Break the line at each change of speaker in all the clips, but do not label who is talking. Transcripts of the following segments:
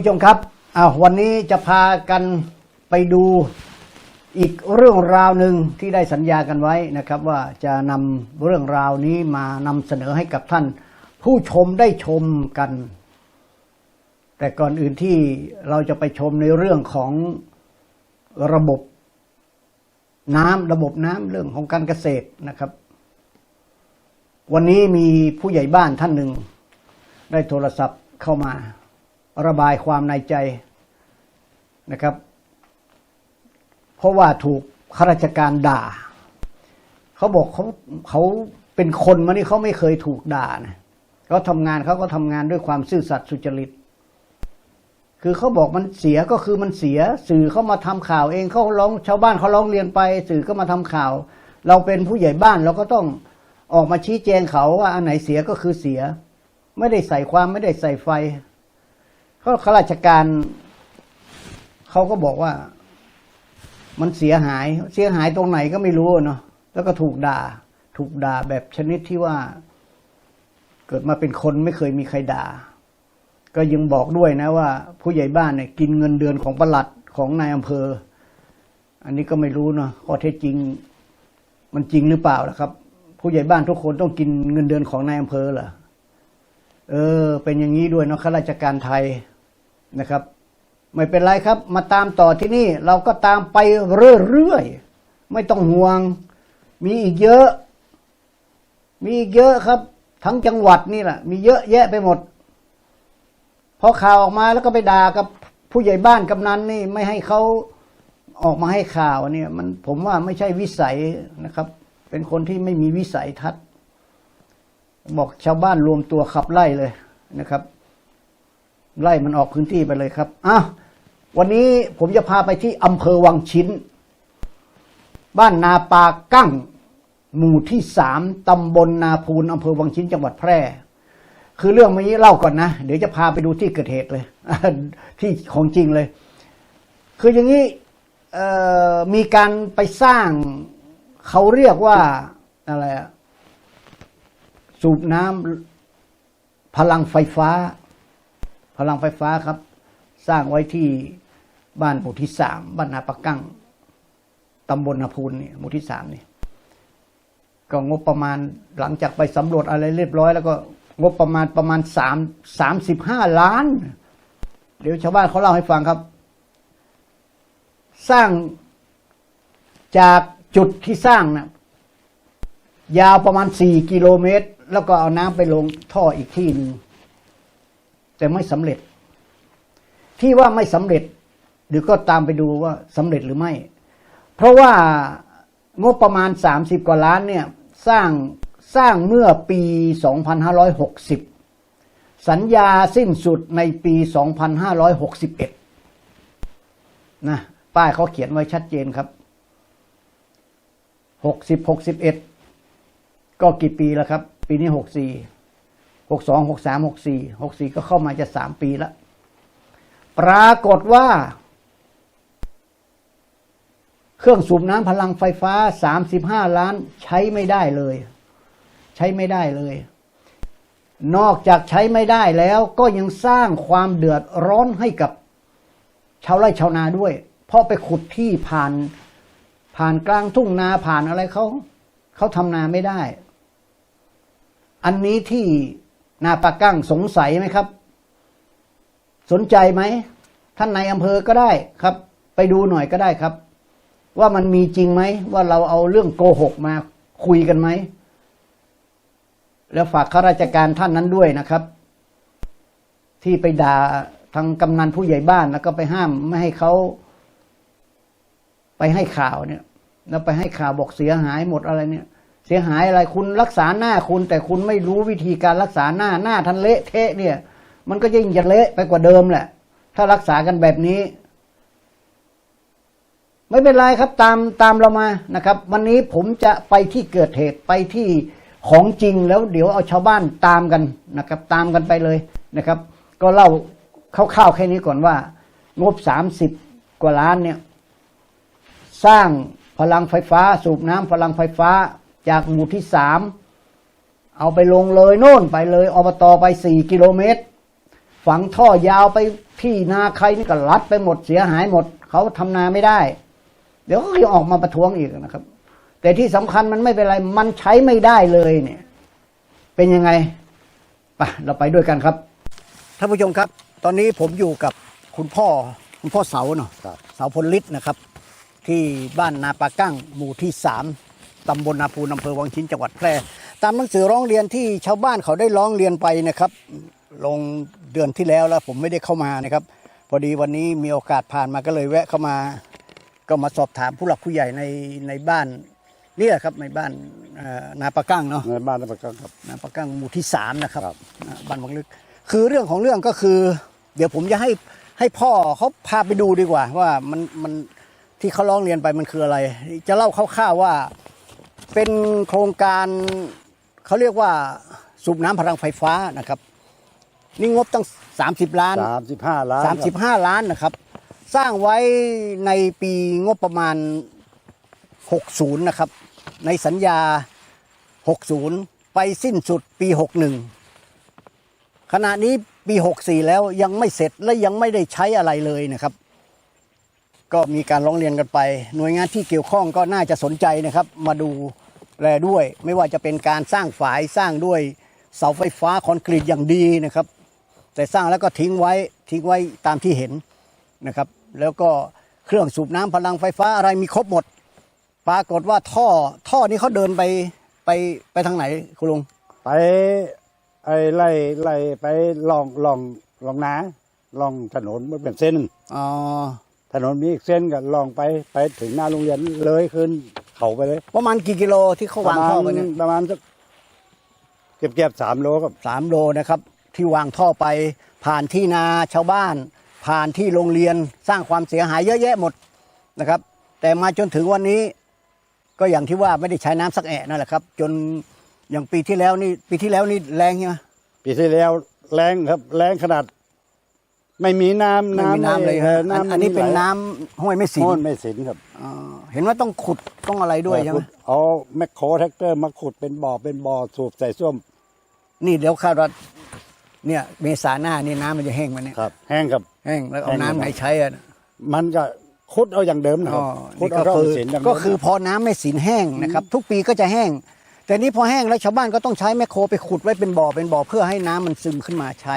ผู้ชมครับอาวันนี้จะพากันไปดูอีกเรื่องราวหนึ่งที่ได้สัญญากันไว้นะครับ ว่าจะนำเรื่องราวนี้มานำเสนอให้กับท่าน ผู้ชมได้ชมกัน แต่ก่อนอื่นที่เราจะไปชมในเรื่องของระบบน้ำระบบน้ำเรื่องของการเกษตรนะครับ วันนี้มีผู้ใหญ่บ้านท่านหนึ่งได้โทรศัพท์เข้ามา ระบายความในใจนะครับ เพราะว่าถูกข้าราชการด่า เขาบอกเขาเขาเป็นคนมานี่เขาไม่เคยถูกด่านะเขาทำงานเขาก็ทำงานด้วยความซื่อสัตย์สุจริต คือเขาบอกมันเสียก็คือมันเสีย สื่อเขามาทำข่าวเองเขาร้องชาวบ้านเขาร้องเรียนไป สื่อก็มาทำข่าว เราเป็นผู้ใหญ่บ้านเราก็ต้องออกมาชี้แจงเขาว่าอันไหนเสียก็คือเสีย ไม่ได้ใส่ความไม่ได้ใส่ไฟ เขาข้าราชการเขาก็บอกว่า มันเสียหาย เสียหายตรงไหนก็ไม่รู้เนาะแล้วก็ถูกด่า ถูกด่าแบบชนิดที่ว่า เกิดมาเป็นคนไม่เคยมีใครด่า ก็ยังบอกด้วยนะว่า ผู้ใหญ่บ้านเนี่ยกินเงินเดือนของประหลัดของนายอำเภอ อันนี้ก็ไม่รู้เนาะข้อเท็จจริง มันจริงหรือเปล่าล่ะครับ ผู้ใหญ่บ้านทุกคนต้องกินเงินเดือนของนายอำเภอเหรอเออ เป็นอย่างนี้ด้วยเนาะข้าราชการไทย นะครับ ไม่เป็นไรครับ มาตามต่อที่นี่เราก็ตามไปเรื่อยๆไม่ต้องห่วง มีอีกเยอะ มีอีกเยอะครับ ทั้งจังหวัดนี่แหละมีเยอะแยะไปหมดพอข่าวออกมาแล้วก็ไปด่ากับผู้ใหญ่บ้านกำนันนี่ไม่ให้เขาออกมาให้ข่าวเนี่ย มันผมว่าไม่ใช่วิสัยนะครับ เป็นคนที่ไม่มีวิสัยทัศน์บอกชาวบ้านรวมตัวขับไล่เลยนะครับ ไล่มันออกพื้นที่ไปเลยครับอ้าววันนี้ผมจะพาไปที่อำเภอวังชิ้น บ้านนาปากั้ง หมู่ที่สามตำบลนาภูนอำเภอวังชิ้นจังหวัดแพร่ คือเรื่องนี้เล่าก่อนนะ เดี๋ยวจะพาไปดูที่เกิดเหตุเลย ที่ของจริงเลย คืออย่างนี้มีการไปสร้างเขาเรียกว่าอะไรสูบน้ำพลังไฟฟ้า ลังไฟฟ้าครับ สร้างไว้ที่บ้านหมู่ที่สามบ้านนาปะกั้งตำบลนาพูนเนี่ยหมู่ที่สามนี่ก็งบประมาณหลังจากไปสำรวจอะไรเรียบร้อย แล้วก็งบประมาณประมาณสามสามสิบห้าล้าน เดี๋ยวชาวบ้านเขาเล่าให้ฟังครับ สร้างจากจุดที่สร้างนะยาวประมาณสี่กิโลเมตร แล้วก็เอาน้ำไปลงท่ออีกที่หนึ่ง แต่ไม่สำเร็จ ที่ว่าไม่สำเร็จเดี๋ยวก็ตามไปดูว่าสำเร็จหรือไม่ เพราะว่างบประมาณสามสิบกว่าล้านเนี่ยสร้างสร้างเมื่อปี 2560 สัญญาสิ้นสุดในปี 2561 นะ ป้ายเขาเขียนไว้ชัดเจนครับ 60 61 ก็กี่ปีแล้วครับ ปีนี้ 64 62 63 64 64ก็เข้ามาจะ3ปีแล้วปรากฏว่า เครื่องสูบน้ำพลังไฟฟ้า35ล้านใช้ไม่ได้เลย ใช้ไม่ได้เลย นอกจากใช้ไม่ได้แล้วก็ยังสร้างความเดือดร้อนให้กับชาวไร่ชาวนาด้วย เพราะไปขุดที่ผ่านผ่านกลางทุ่งนาผ่านอะไรเขาเขาทำนาไม่ได้ อันนี้ที่ หน้าปากกั้งสงสัยไหมครับ สนใจไหมท่านในอำเภอก็ได้ครับ ไปดูหน่อยก็ได้ครับ ว่ามันมีจริงไหมว่าเราเอาเรื่องโกหกมาคุยกันไหมแล้วฝากข้าราชการท่านนั้นด้วยนะครับ ที่ไปด่าทางกำนันผู้ใหญ่บ้านแล้วก็ไปห้ามไม่ให้เขาไปให้ข่าวเนี่ย แล้วไปให้ข่าวบอกเสียหายหมดอะไรเนี่ย เสียหายอะไรคุณรักษาหน้าคุณ แต่คุณไม่รู้วิธีการรักษาหน้าหน้าทันเละเทะเนี่ย มันก็ยิ่งจะเละไปกว่าเดิมแหละ ถ้ารักษากันแบบนี้ ไม่เป็นไรครับตามตามเรามานะครับ วันนี้ผมจะไปที่เกิดเหตุไปที่ของจริงแล้วเดี๋ยวเอาชาวบ้านตามกันนะครับ ตามกันไปเลยนะครับ ก็เล่าคร่าวๆแค่นี้ก่อนว่า งบสามสิบกว่าล้านเนี่ย สร้างพลังไฟฟ้า สูบน้ำพลังไฟฟ้า จากหมู่ที่สามเอาไปลงเลยโน่นไปเลยอบตไปสี่กิโลเมตร ฝังท่อยาวไปที่นาใครนี่ก็รัดไปหมดเสียหายหมด เขาทำนาไม่ได้ เดี๋ยวก็ยังออกมาประท้วงอีกนะครับ แต่ที่สำคัญมันไม่เป็นไร มันใช้ไม่ได้เลยเนี่ย เป็นยังไงไปเราไปด้วยกันครับท่านผู้ชมครับ ตอนนี้ผมอยู่กับคุณพ่อคุณพ่อเสาเนาะเสาพลฤทธิ์นะครับ ที่บ้านนาปากั้งหมู่ที่สาม ตำบลนาปูนอำเภอวังชิ้นจังหวัดแพร่ ตามหนังสือร้องเรียนที่ชาวบ้านเขาได้ร้องเรียนไปนะครับ ลงเดือนที่แล้วแล้วผมไม่ได้เข้ามานะครับ พอดีวันนี้มีโอกาสผ่านมาก็เลยแวะเข้ามา ก็มาสอบถามผู้หลักผู้ใหญ่ในในบ้านนี่แหละครับในบ้านเอ่อนาปากั้งเนาะ
ในบ้านนั่นก็ครับ
นาปากั้งหมู่ที่สามนะครับ
ครับ
นะบ้านวังลึก คือเรื่องของเรื่องก็คือ เดี๋ยวผมจะให้ให้พ่อเขาพาไปดูดีกว่า ว่ามันมันที่เขาร้องเรียนไปมันคืออะไร จะเล่าคร่าวๆว่า เป็นโครงการเขาเรียกว่าสูบน้ำพลังไฟฟ้านะครับ นี่งบตั้ง 30 ล้าน
สามสิบห้าล้านครับ
35 ล้านนะครับ สร้างไว้ในปีงบประมาณ 60 นะครับ ในสัญญา 60 ไปสิ้นสุดปี 61 ขณะนี้ปี 64 แล้วยังไม่เสร็จและยังไม่ได้ใช้อะไรเลยนะครับ ก็มีการร้องเรียนกันไป หน่วยงานที่เกี่ยวข้องก็น่าจะสนใจนะครับ มาดูแลด้วย ไม่ว่าจะเป็นการสร้างฝายสร้างด้วยเสาไฟฟ้าคอนกรีตอย่างดีนะครับ แต่สร้างแล้วก็ทิ้งไว้ทิ้งไว้ตามที่เห็นนะครับ แล้วก็เครื่องสูบน้ำพลังไฟฟ้าอะไรมีครบหมด ปรากฏว่าท่อท่อนี้เขาเดินไปไปไปทางไหนคุณลุง
ไปไอ้ไล่ไล่ไปลองลองลองนาลองถนนมันเป็นเส้น
อ๋อ
ถนนมีอีกเส้นก็ลองไปไปถึงหน้าโรงเรียนเลยขึ้นเขาไปเลย
ประมาณกี่กิโลที่เขาวางท่อไปเนี่ย
ประมาณสักเก็บเก็บสามโลครับ
สามโลนะครับ ที่วางท่อไปผ่านที่นาชาวบ้าน ผ่านที่โรงเรียนสร้างความเสียหายเยอะแยะหมดนะครับ แต่มาจนถึงวันนี้ ก็อย่างที่ว่าไม่ได้ใช้น้ำสักแอะนั่นแหละครับ จนอย่างปีที่แล้วนี่ปีที่แล้วนี่แรงใช่ไหม
ปีที่แล้วแรงครับแรงขนาด ไม่มีน้ำ
ไม่มีน้ำเลย
อ
ฮะ
อ
อันอันนี้เป็นน้ำห้วยไม่สิน
โน่นไม่สินครับ
อ่าเห็นว่าต้องขุดต้องอะไรด้วยใช่ไหม
เอาแมคโครแท็กเตอร์มาขุดเป็นบ่อเป็นบ่อสูบใส่ส้วม
นี่เดี๋ยวคาดว่าเนี่ยเมษาหน้านี่น้ำมันจะแห้งไหมันเนี่ย
ครับ แห้งครับ
แห้งแล้วเอา
แห้ง
น้ำไหนใช้อะ
มันก็คุดเอาอย่างเดิมนะค
อ๋
รั
อบ
คุด
นี่
เอา
ก็
ท่อ
คือ
สินอย่างเดิม
ก็คือพอน้ำไม่สินแห้งนะครับ ทุกปีก็จะแห้ง แต่นี้พอแห้งแล้วชาวบ้านก็ต้องใช้แมคโครไปขุดไว้เป็นบ่อเป็นบ่อเพื่อให้น้ำมันซึมขึ้นมาใช้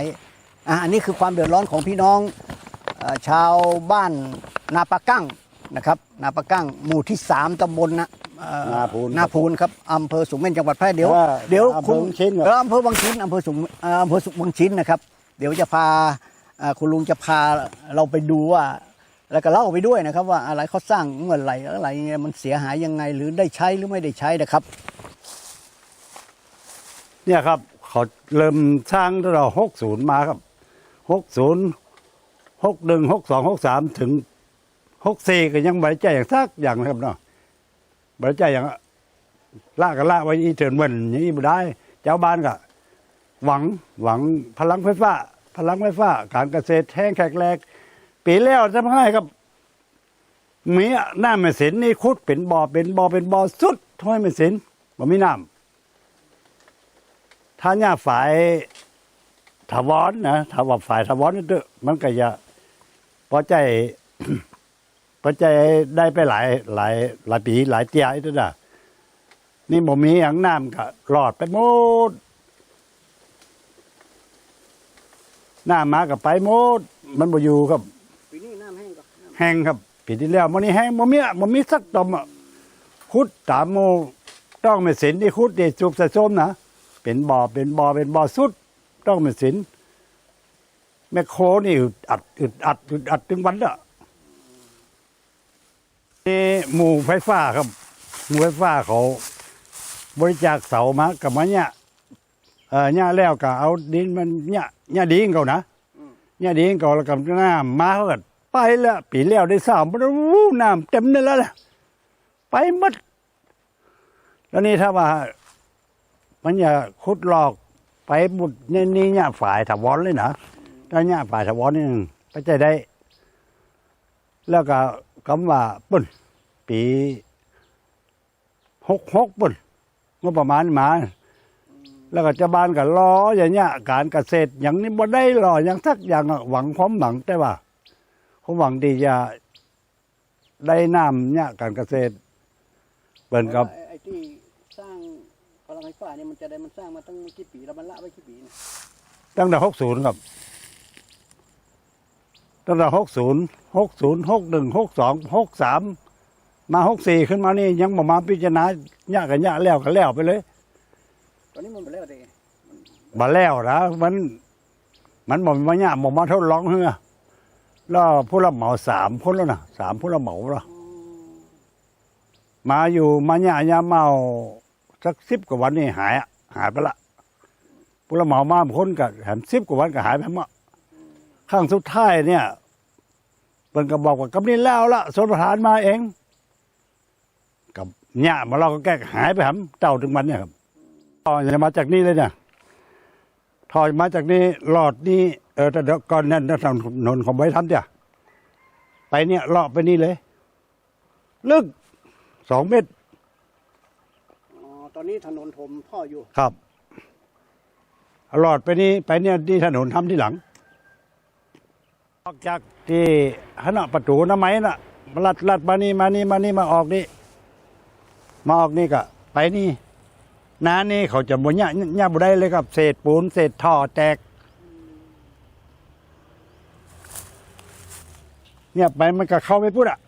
อะอันนี้คือความเดือดร้อนของพี่น้องเอ่อชาวบ้านนาปะกั้งนะครับนาปะกั้งหมู่ที่สามตำบลนะเอ่อ
นาพูน
นาพูนครับอำเภอสูงเม่นจังหวัดแพร่เดี๋ยว
ว่า
เดี๋ยว
อำเภอ
คุณ
วังชิ้นเหรอ
เอออำเภอวังชิ้นอำเภอสูงเอ่ออำเภอสุวังชิ้นนะครับ เดี๋ยวจะพาเอ่อคุณลุงจะพาเราไปดูว่า แล้วก็เล่าไปด้วยนะครับ ว่าอะไรเขาสร้างเมื่อไหร่อะไรเงี้ยมันเสียหายยังไงหรือได้ใช้หรือไม่ได้ใช้นะครับ
เนี่ยครับเขาเริ่มสร้างตั้งแต่หกศูนย์มาครับ หกศูนย์หกหนึ่งหกสองหกสามถึงหกสี่ก็ยังบริใจอย่างซักอย่างนะครับเนาะบริใจอย่างละก็ละไว้อีเถินเวันอย่างนี้ไม่ได้ เจ้าบ้านก็หวังหวังพลังไฟฟ้า พลังไฟฟ้า การเกษตรแห้งแขกแรก ปีแล้วทำให้ครับมีหน้าไม่สินนี่คุดเป็นบ่อเป็นบ่อเป็นบ่อสุดท้อยไม่สินบ่มีน้ำถ้าเนี่ยฝ่าย ถาวรนะถ้าว่าฝ่ายถาวรนี่ด้มันก็จะพอใจพอใจได้ไปหลายหลายหลายปีหลายเตียอีกแล้วนะนี่บ่มีอย่างน้ำก็รอดไปหมดน้ำมากับไปหมดมันบ่อยู่ครับ
ปีนี้น้ำแห้งก็
แห้งครับปีที่แล้วมันนี่แห้งมันมีอะมันมีสักตอมอะคุดตามโมต้องไม่เสินที่คุดที่สูบใส่ส้มนะเป็นบ่อเป็นบ่อเป็นบ่อสุด ต้องม่สินแมคโครนี่อึดอัดอึดอัดอึดอัดถึงวันละนี่หมู่ไฟฟ้าครับ หมู่ไฟฟ้าเขาบริจาคเสามากับมาเนี่ยเออเนี่ยแล้วก็เอาดินมันเนี่ยเนี่ยดินเขานะเนี่ยดีก็แล้วกับน้ำมาเหิดไปแล้วปีแล้วได้สามมันวู้น้ำเต็มเลยแล้วแหละไปหมดแล้วนี่ถ้าว่า มันอย่าขุดหลอก ไปบุดนี่นี่เนี่ยฝ่ายถาวรเลยนะถ้าเนี่ยฝ่ายถาวรนี่ก็จได้ แล้วก็คำว่าปุ่นปีหกหกปุ่นงบประมาณมา แล้วก็จะบานก็รออย่างเงี้ยการเกษตรอย่างนี้บ่ได้หรออย่างสักอย่างหวังความหวังแต่ว่าผมหวังดีจะได้น้ำเนี่ยการเกษตรเปิ่นกับ
ไอ้ที่ ลังไฟฟ้าเนี่ยมันจะได้มันสร้างมาตั้งกี่ปีแล้วมันละไว้กี่ปีเนี่ย
ตั้งแต่หกศูนย์ครับ ตั้งแต่หกศูนย์หกศูนย์หกหนึ่งหกสองหกสามมาหกสี่ขึ้นมานี่ยังบ่มาพิจารณาเนี่ยกันเนี่ยแล้วกันแล้วไปเลย
ตอนนี้มันหมดแล้วเด้
มาแล้วนะมันมันบอกมาเนี่ยบอกมาทดลองเฮือแล้วผู้รับเหมาสามคนแล้วนะสามผู้รับเหมาแล้วมาอยู่มาเนี่ยยาเมา สักสิบกว่าวันนี่หายอะหายไปละผู้รับเหมามาพ้นกับแถมสิบกว่าวันก็หายไปหมดข้างสุดท้ายเนี่ยเป็นก็บอกว่ากำนี้แล้วละสนประธานมาเองกับเนี่ยมาเราก็แก้หายไปหำเต่าถึงวันเนี่ยครับต่อจะมาจากนี่เลยเนี่ยถอยมาจากนี้หลอดนี่เออแต่ก่อนนั้นถนนของไว้ทำจ้ะไปเนี่ยเลาะไปนี่เลย ลึกสองเมตร
อนนี้ถนนถมพ่ออยู่
ครับหลอดไปนี่ไปเนี่ยที่ถนนทำที่หลังออกจากที่ขนาประตูน้ำไม้น่ะมาลัดลัดมานี่มานี่มานี่มาออกนี่มาออกนี่ก็ไปนี่น้านี่เขาจะบ่เนี่ยเนี่ยบ่ได้เลยครับเศษปูนเศษท่อแตก เนี่ยไปมันก็เข้าไปพูดอะ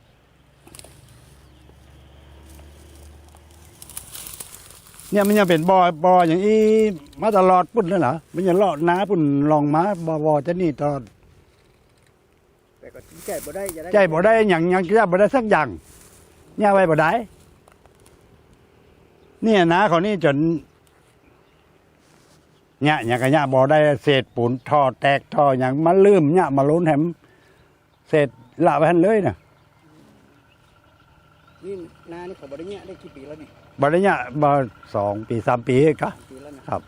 เนี่ยมันยังเป็นบ่อบ่ออย่างอีมาตลอดปุ่นนั่นเหรอมันยังเลาะน้าปุ่นลองมาบ่อบ่อจะนี่ตลอด
แต่ก็ใจบ่ได้จะได้
ใจบ่ได้อย่างอย่างจะบ่ได้สักอย่างเนี่ยไว้บ่ได้เนี่ยนะเขานี่จนเนี่ยอย่างกันเนี่ยบ่ได้เศษปูนท่อแตกท่ออย่างมาลืมเนี่ยมาล้นแหมเศษละไปหันเลยนะ
นี่นานี่เขาบ่ได้เนี่ยได้กี่ปีแล้วนี่
บริญญาบาสองปีสามปี
เองครับ
ครับ